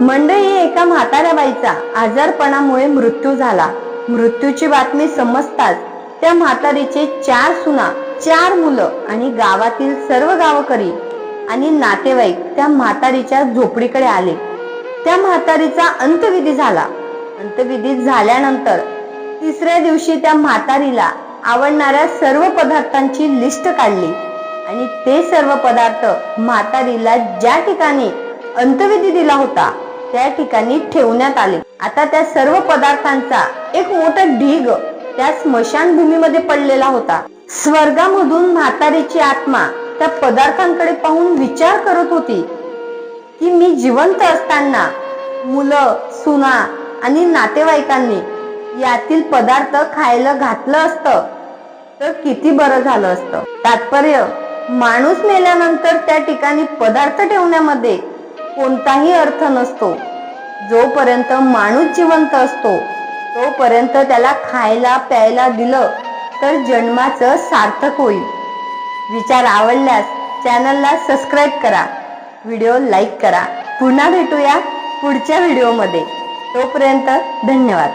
मंडळी एका म्हाताऱ्या बाईचा आजारपणामुळे मृत्यू झाला. मृत्यूची बातमी समजताच त्या म्हातारीचे चार सुना चार मुलं आणि गावातील सर्व गावकरी आणि नातेवाईक त्या म्हातारीच्या झोपडीकडे आले. त्या म्हातारीचा अंत्यविधी झाला. अंत्यविधी झाल्यानंतर तिसऱ्या दिवशी त्या म्हातारीला आवडणाऱ्या सर्व पदार्थांची लिस्ट काढली आणि ते सर्व पदार्थ म्हातारीला ज्या ठिकाणी अंत्यविधी दिला होता त्या ठिकाणी ठेवण्यात आले. आता त्या सर्व पदार्थांचा एक मोठा ढीग त्या स्मशानभूमीमध्ये पडलेला होता. स्वर्गामधून म्हातारीची आत्मा त्या पदार्थांकडे पाहून विचार करत होती की मी जिवंत असताना मुलं सुना आणि नातेवाईकांनी यातील पदार्थ खायला घातलं असतं. तर किती बरं झालं असतं. तात्पर्य माणूस मेल्यानंतर त्या ठिकाणी पदार्थ ठेवण्यामध्ये कोणताही अर्थ नसतो. जोपर्यंत माणूस जिवंत असतो तोपर्यंत त्याला खायला प्यायला दिलं तर जन्माचं सार्थक होईल. विचार आवडल्यास चॅनलला सबस्क्राईब करा व्हिडिओ लाईक करा. पुन्हा भेटूया पुढच्या व्हिडिओमध्ये. तोपर्यंत धन्यवाद.